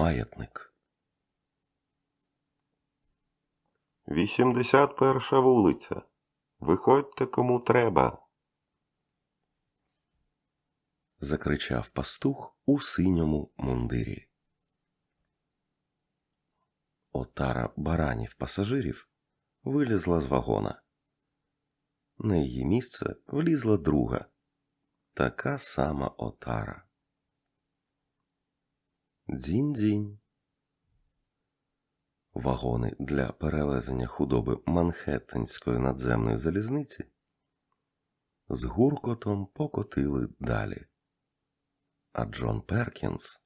Маятник. 81 вулиця. Виходьте кому треба. закричав пастух у синьому мундирі. Отара баранів пасажирів вилізла з вагона. На її місце влізла друга, така сама отара. Дзінь-дзінь. Вагони для перевезення худоби Манхеттенської надземної залізниці з гуркотом покотили далі. А Джон Перкінс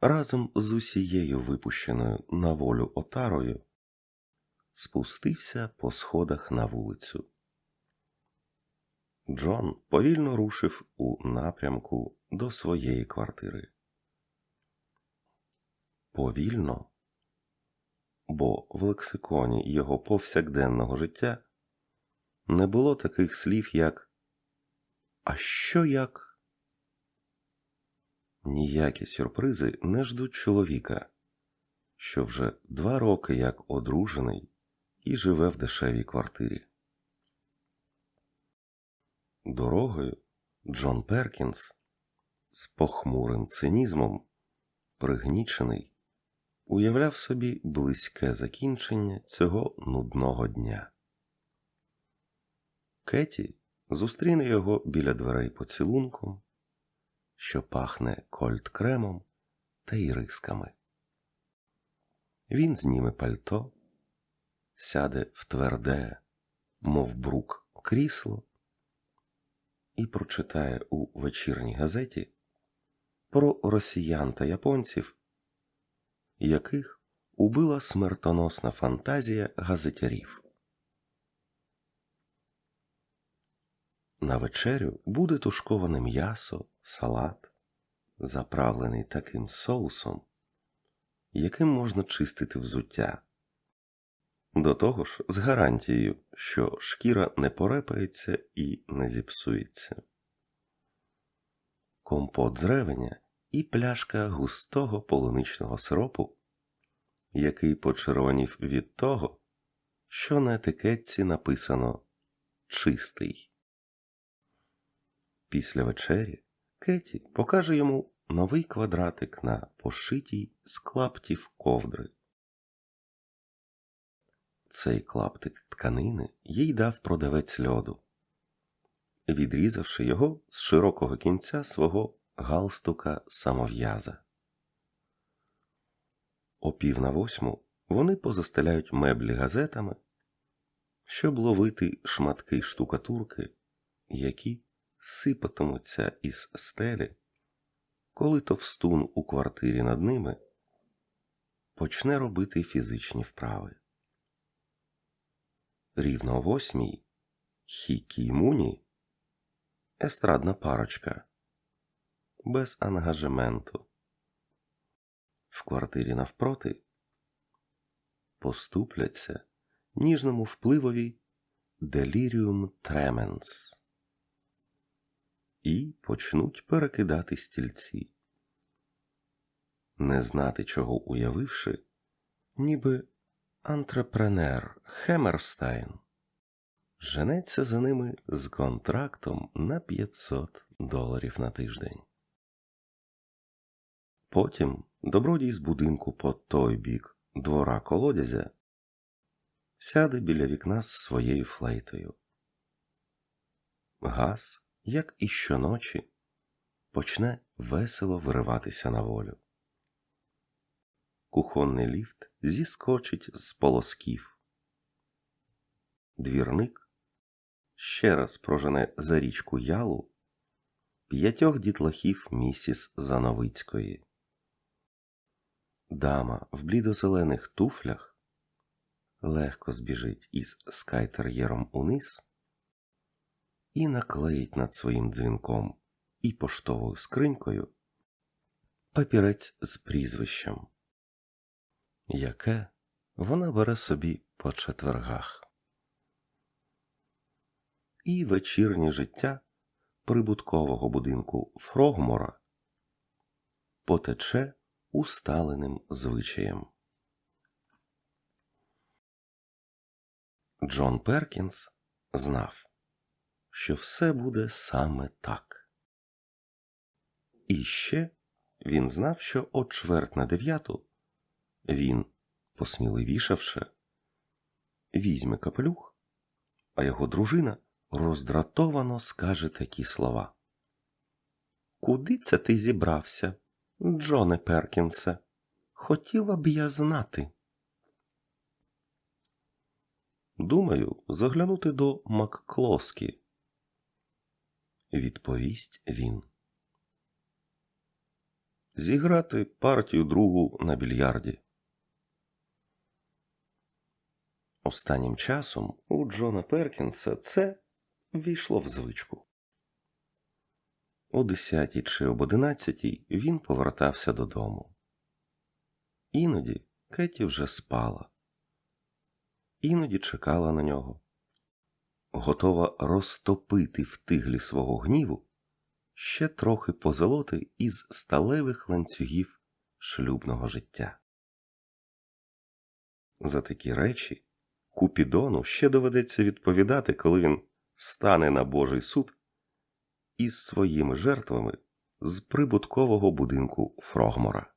разом з усією випущеною на волю отарою спустився по сходах на вулицю. Джон повільно рушив у напрямку до своєї квартири. Повільно, бо в лексиконі його повсякденного життя не було таких слів, як А що як? Ніякі сюрпризи не ждуть чоловіка, що вже два роки як одружений і живе в дешевій квартирі. Дорогою Джон Перкінс з похмурим цинізмом, пригнічений, уявляв собі близьке закінчення цього нудного дня. Кеті зустріне його біля дверей поцілунком, що пахне кольт кремом та ірисками. Він зніме пальто, сяде в тверде, мов брук, крісло і прочитає у вечірній газеті про росіян та японців, яких убила смертоносна фантазія газетярів. На вечерю буде тушковане м'ясо, салат, заправлений таким соусом, яким можна чистити взуття. До того ж, з гарантією, що шкіра не порепається і не зіпсується. Компот з ревеня і пляшка густого полуничного сиропу, який почервонів від того, що на етикетці написано чистий. Після вечері Кеті покаже йому новий квадратик на пошитій з клаптів ковдри. Цей клаптик тканини їй дав продавець льоду, відрізавши його з широкого кінця свого галстука самов'яза. О пів на восьму вони позастеляють меблі газетами, щоб ловити шматки штукатурки, які сипатимуться із стелі, коли товстун у квартирі над ними почне робити фізичні вправи. Рівно о восьмій Хікі Муні естрадна парочка без ангажементу. В квартирі навпроти поступляться ніжному впливові деліріум тременс і почнуть перекидати стільці. Не знати, чого уявивши, ніби антрепренер Хемерстайн женеться за ними з контрактом на 500 доларів на тиждень. Потім добродій з будинку по той бік двора колодязя сяде біля вікна з своєю флейтою. Газ як і щоночі, почне весело вириватися на волю. Кухонний ліфт зіскочить з полосків. Двірник ще раз прожене за річку ялу п'ятьох дітлахів місіс Зановицької. Дама в блідозелених туфлях легко збіжить із скайтер'єром униз і наклеїть над своїм дзвінком і поштовою скринькою папірець з прізвищем, яке вона бере собі по четвергах. І вечірнє життя прибуткового будинку Фрогмора потече усталеним звичаєм. Джон Перкінс знав, що все буде саме так. І ще він знав, що о чверть на дев'яту він, посміливішавши, візьме капелюх, а його дружина роздратовано скаже такі слова. Куди це ти зібрався, Джоне Перкінсе? Хотіла б я знати. Думаю, заглянути до Макклоскі. Відповість він. Зіграти партію другу на більярді. Останнім часом у Джона Перкінса це війшло в звичку. О десятій чи об одинадцятій він повертався додому. Іноді Кеті вже спала, іноді чекала на нього, готова розтопити в тиглі свого гніву ще трохи позолоти із сталевих ланцюгів шлюбного життя. За такі речі Купідону ще доведеться відповідати, коли він стане на Божий суд із своїми жертвами з прибуткового будинку Фрогмора.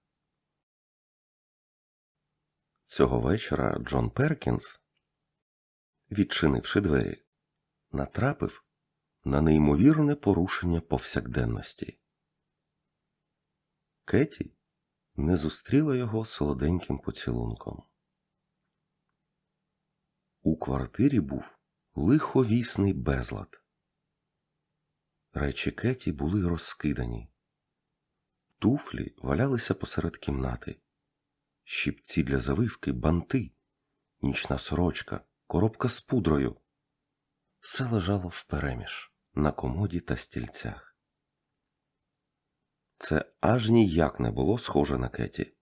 Цього вечора Джон Перкінс, відчинивши двері, натрапив на неймовірне порушення повсякденності. Кеті не зустріла його солоденьким поцілунком. У квартирі був лиховісний безлад. Речі Кеті були розкидані, туфлі валялися посеред кімнати, щіпці для завивки, банти, нічна сорочка, коробка з пудрою. Все лежало впереміж на комоді та стільцях. Це аж ніяк не було схоже на Кеті.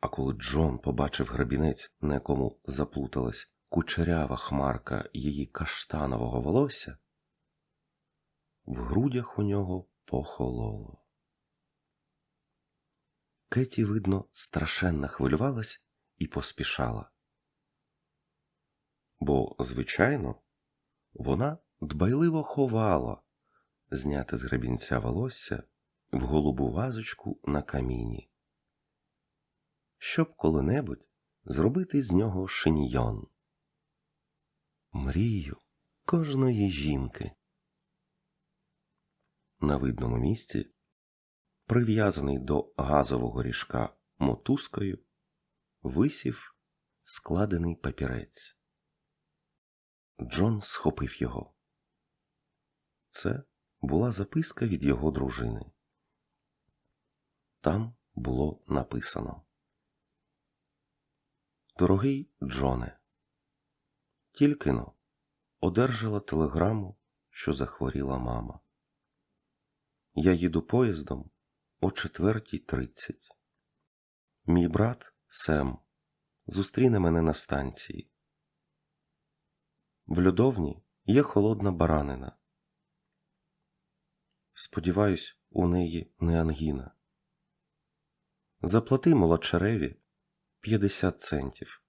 А коли Джон побачив грабінець, на якому заплуталась кучерява хмарка її каштанового волосся, в грудях у нього похололо. Кеті, видно, страшенно хвилювалась і поспішала. Бо, звичайно, вона дбайливо ховала зняти з гребінця волосся в голубу вазочку на каміні, щоб коли-небудь зробити з нього шиньйон. Мрію кожної жінки. На видному місці, прив'язаний до газового ріжка мотузкою, висів складений папірець. Джон схопив його. Це була записка від його дружини. Там було написано Дорогий Джоне, тільки но одержала телеграму, що захворіла мама. Я їду поїздом о 4.30. Мій брат Сем зустріне мене на станції. В льодовні є холодна баранина. Сподіваюсь, у неї не ангіна. Заплати молодчареві 50 центів.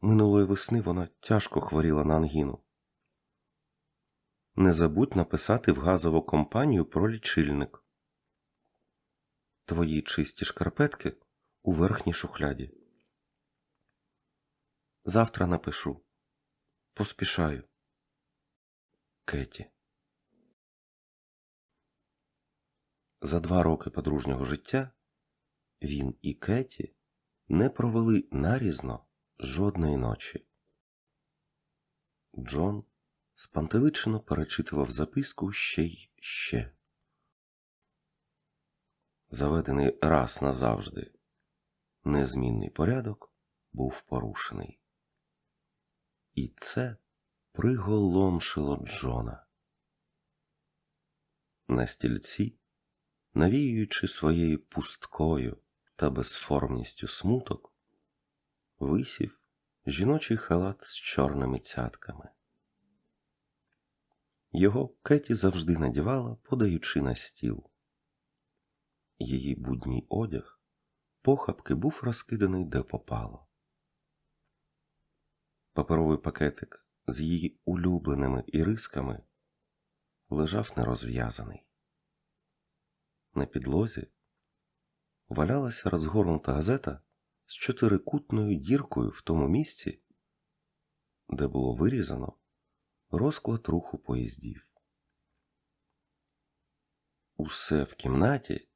Минулої весни вона тяжко хворіла на ангіну. Не забудь написати в газову компанію про лічильник. Твої чисті шкарпетки у верхній шухляді. Завтра напишу. Поспішаю. Кеті. За два роки подружнього життя він і Кеті не провели нарізно жодної ночі. Джон спантеличено перечитував записку ще й ще. Заведений раз назавжди незмінний порядок був порушений. І це приголомшило Джона. На стільці, навіюючи своєю пусткою та безформністю смуток, висів жіночий халат з чорними цятками. Його Кеті завжди надівала, подаючи на стіл. її будній одяг похапки був розкиданий де попало. Паперовий пакетик з її улюбленими ірисками лежав нерозв'язаний. На підлозі валялася розгорнута газета з чотирикутною діркою в тому місці, де було вирізано розклад руху поїздів. Усе в кімнаті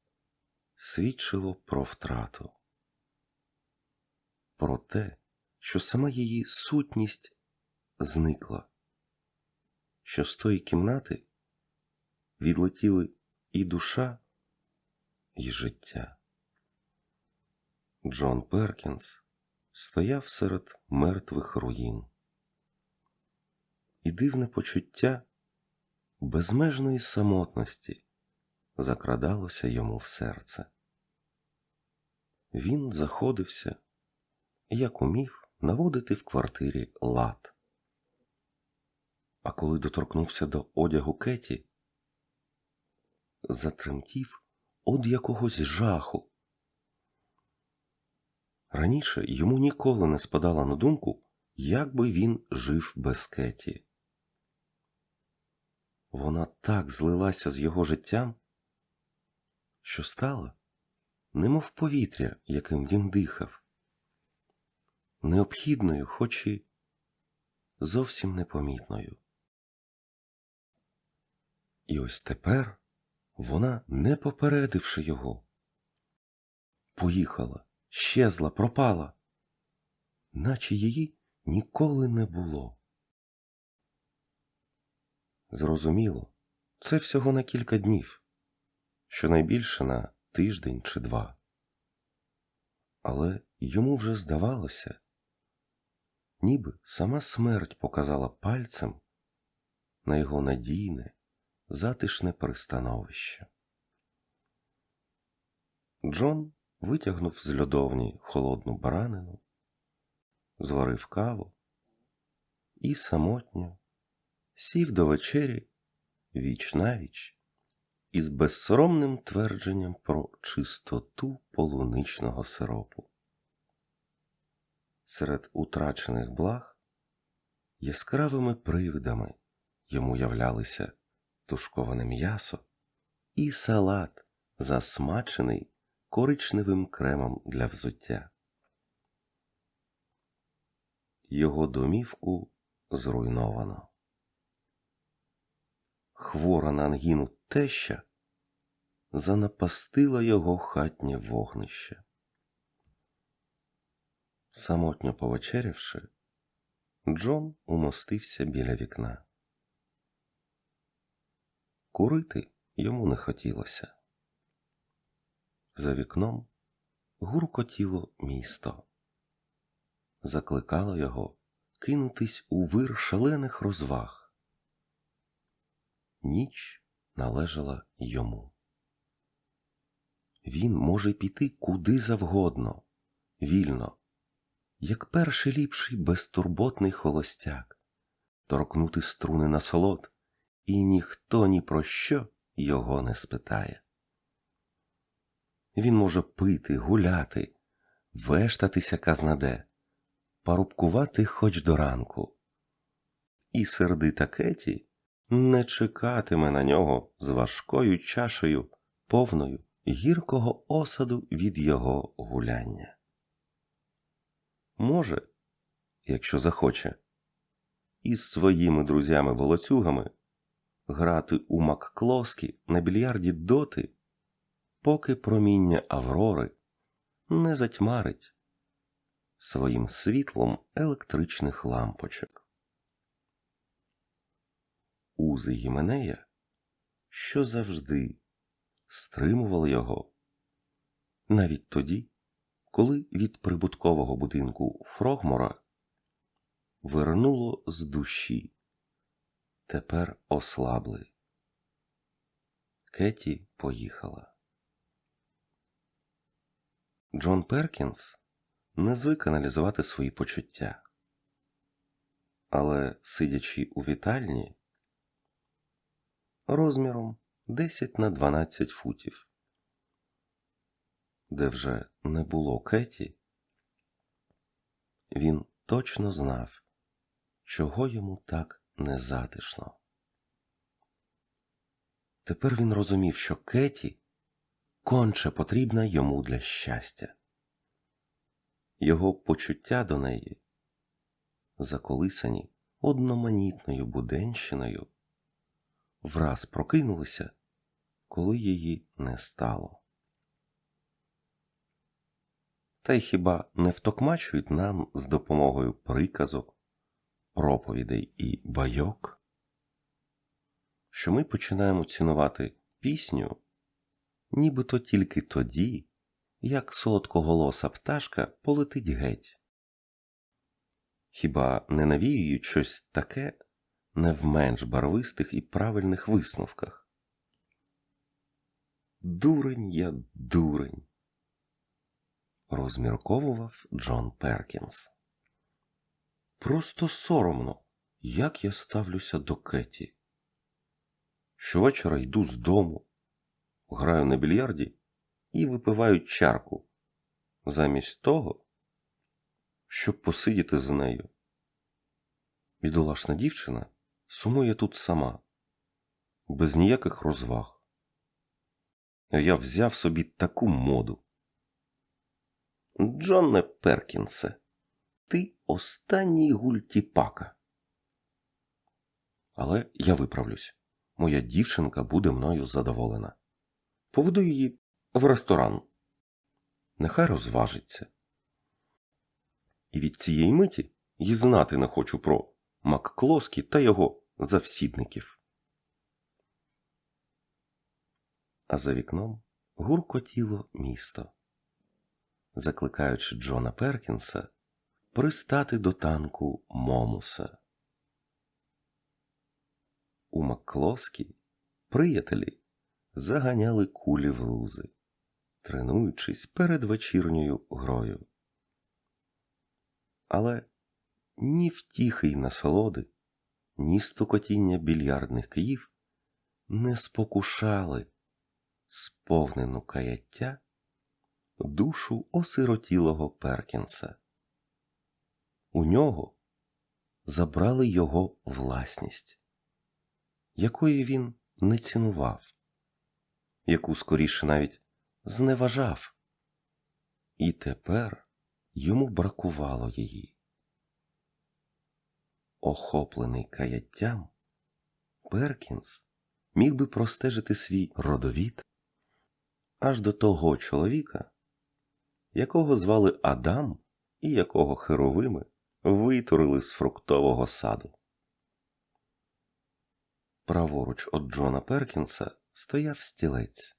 свідчило про втрату, про те, що сама її сутність зникла, що з тої кімнати відлетіли і душа, і життя. Джон Перкінс стояв серед мертвих руїн, і дивне почуття безмежної самотності закрадалося йому в серце. Він заходився, як умів, наводити в квартирі лад. А коли доторкнувся до одягу Кеті, затремтів од якогось жаху. Раніше йому ніколи не спадало на думку, як би він жив без Кеті. Вона так злилася з його життям, що стала, немов повітря, яким він дихав, необхідною, хоч і зовсім непомітною. І ось тепер вона, не попередивши його, поїхала, щезла, пропала, наче її ніколи не було. Зрозуміло, це всього на кілька днів, щонайбільше на тиждень чи два. Але йому вже здавалося, ніби сама смерть показала пальцем на його надійне, затишне пристановище. Джон витягнув з льодовні холодну баранину, зварив каву і самотньо сів до вечері віч навіч із безсоромним твердженням про чистоту полуничного сиропу. Серед утрачених благ яскравими привидами йому являлися тушковане м'ясо і салат, засмачений коричневим кремом для взуття. Його домівку зруйновано. Хвора на ангіну теща занапастила його хатнє вогнище. Самотньо повечерявши, Джон умостився біля вікна. Курити йому не хотілося. За вікном гуркотіло місто, закликало його кинутись у вир шалених розваг. Ніч належала йому. Він може піти куди завгодно, вільно, як перший ліпший безтурботний холостяк, торкнути струни насолод, і ніхто ні про що його не спитає. Він може пити, гуляти, вештатися казнаде, парубкувати хоч до ранку. І сердита Кеті не чекатиме на нього з важкою чашею, повною гіркого осаду від його гуляння. Може, якщо захоче, із своїми друзями-волоцюгами грати у Макклоскі на більярді доти, поки проміння Аврори не затьмарить своїм світлом електричних лампочок. Узи Гіменея, що завжди стримували його, навіть тоді, коли від прибуткового будинку Фрогмора вернуло з душі, тепер ослабли. Кеті поїхала. Джон Перкінс не звик аналізувати свої почуття. Але, сидячи у вітальні, розміром 10 на 12 футів, де вже не було Кеті, він точно знав, чого йому так незатишно. Тепер він розумів, що Кеті конче потрібна йому для щастя. Його почуття до неї, заколисані одноманітною буденщиною, враз прокинулися, коли її не стало. Та й хіба не втокмачують нам з допомогою приказок, проповідей і байок, що ми починаємо цінувати пісню, нібито тільки тоді, як солодкоголоса пташка полетить геть. Хіба не навіюють щось таке не в менш барвистих і правильних висновках? Дурень я дурень, розмірковував Джон Перкінс. Просто соромно, як я ставлюся до Кеті. Щовечора йду з дому, граю на більярді і випиваю чарку, замість того, щоб посидіти з нею. Бідолашна дівчина сумує тут сама, без ніяких розваг. Я взяв собі таку моду. Джонне Перкінсе, ти останній гультіпака. Але я виправлюсь. Моя дівчинка буде мною задоволена. Поведу її в ресторан. Нехай розважиться. І від цієї миті й знати не хочу про Макклоскі та його завсідників. А за вікном гуркотіло місто, закликаючи Джона Перкінса пристати до танку Момуса. У Макклоскі приятелі заганяли кулі в лузи, тренуючись перед вечірньою грою. Але ні втіхи й насолоди, ні стукотіння більярдних київ не спокушали сповнену каяття душу осиротілого Перкінса. У нього забрали його власність, якої він не цінував, яку скоріше навіть зневажав, і тепер йому бракувало її. Охоплений каяттям, Перкінс міг би простежити свій родовід аж до того чоловіка, якого звали Адам і якого херовими витурили з фруктового саду. Праворуч від Джона Перкінса стояв стілець.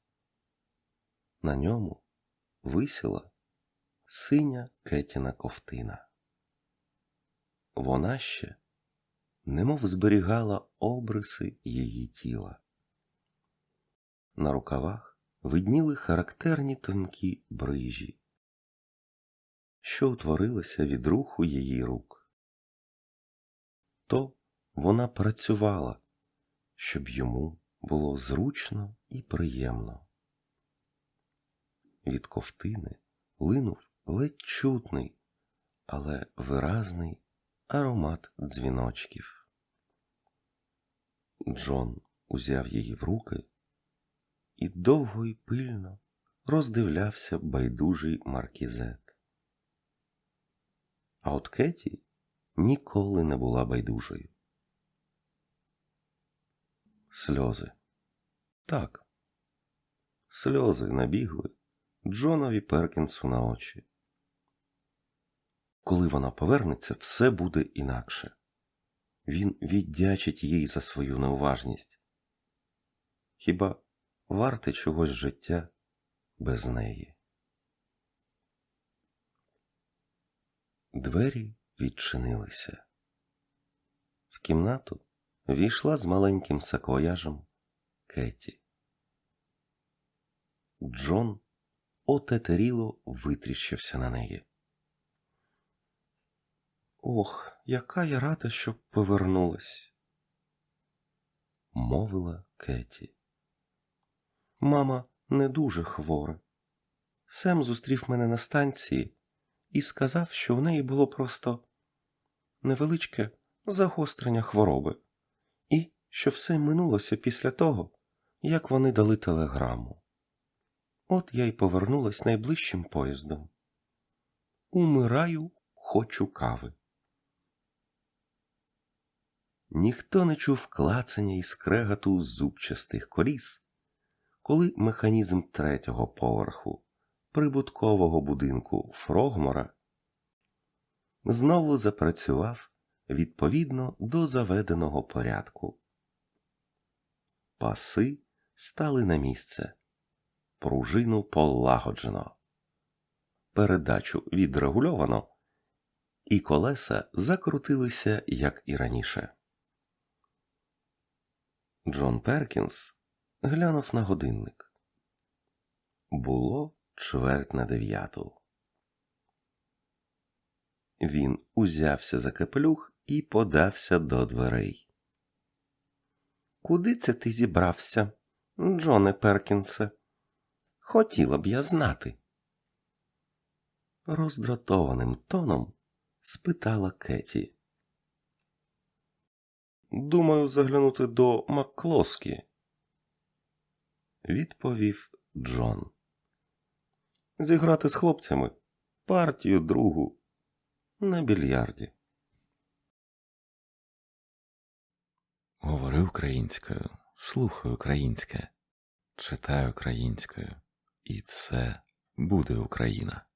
На ньому висіла синя кетіна ковтина. Вона ще немов зберігала обриси її тіла. На рукавах видніли характерні тонкі брижі, що утворилися від руху її рук. То вона працювала, щоб йому було зручно і приємно. Від ковтини линув ледь чутний, але виразний аромат дзвіночків. Джон узяв її в руки і довго й пильно роздивлявся байдужий маркізет. А от Кеті ніколи не була байдужою. Сльози. Так, сльози набігли Джонові Перкінсу на очі. Коли вона повернеться, все буде інакше. Він віддячить їй за свою неуважність. Хіба варте чогось життя без неї? Двері відчинилися. В кімнату війшла з маленьким саквояжем Кеті. Джон отетеріло витріщився на неї. Ох, яка я рада, що повернулась, мовила Кеті. Мама не дуже хвора. Сем зустрів мене на станції і сказав, що в неї було просто невеличке загострення хвороби, і що все минулося після того, як вони дали телеграму. От я й повернулась найближчим поїздом. Умираю, хочу кави. Ніхто не чув клацання і скрегату зубчастих коліс, коли механізм третього поверху прибуткового будинку Фрогмора знову запрацював відповідно до заведеного порядку. Паси стали на місце, пружину полагоджено, передачу відрегульовано, і колеса закрутилися, як і раніше. Джон Перкінс глянув на годинник. Було чверть на дев'яту. Він узявся за капелюх і подався до дверей. Куди це ти зібрався, Джоне Перкінсе? Хотіла б я знати. Роздратованим тоном спитала Кеті. Думаю, заглянути до Макклоскі, відповів Джон. Зіграти з хлопцями партію другу на більярді. Говори українською, слухай українське, читай українською, і все буде Україна.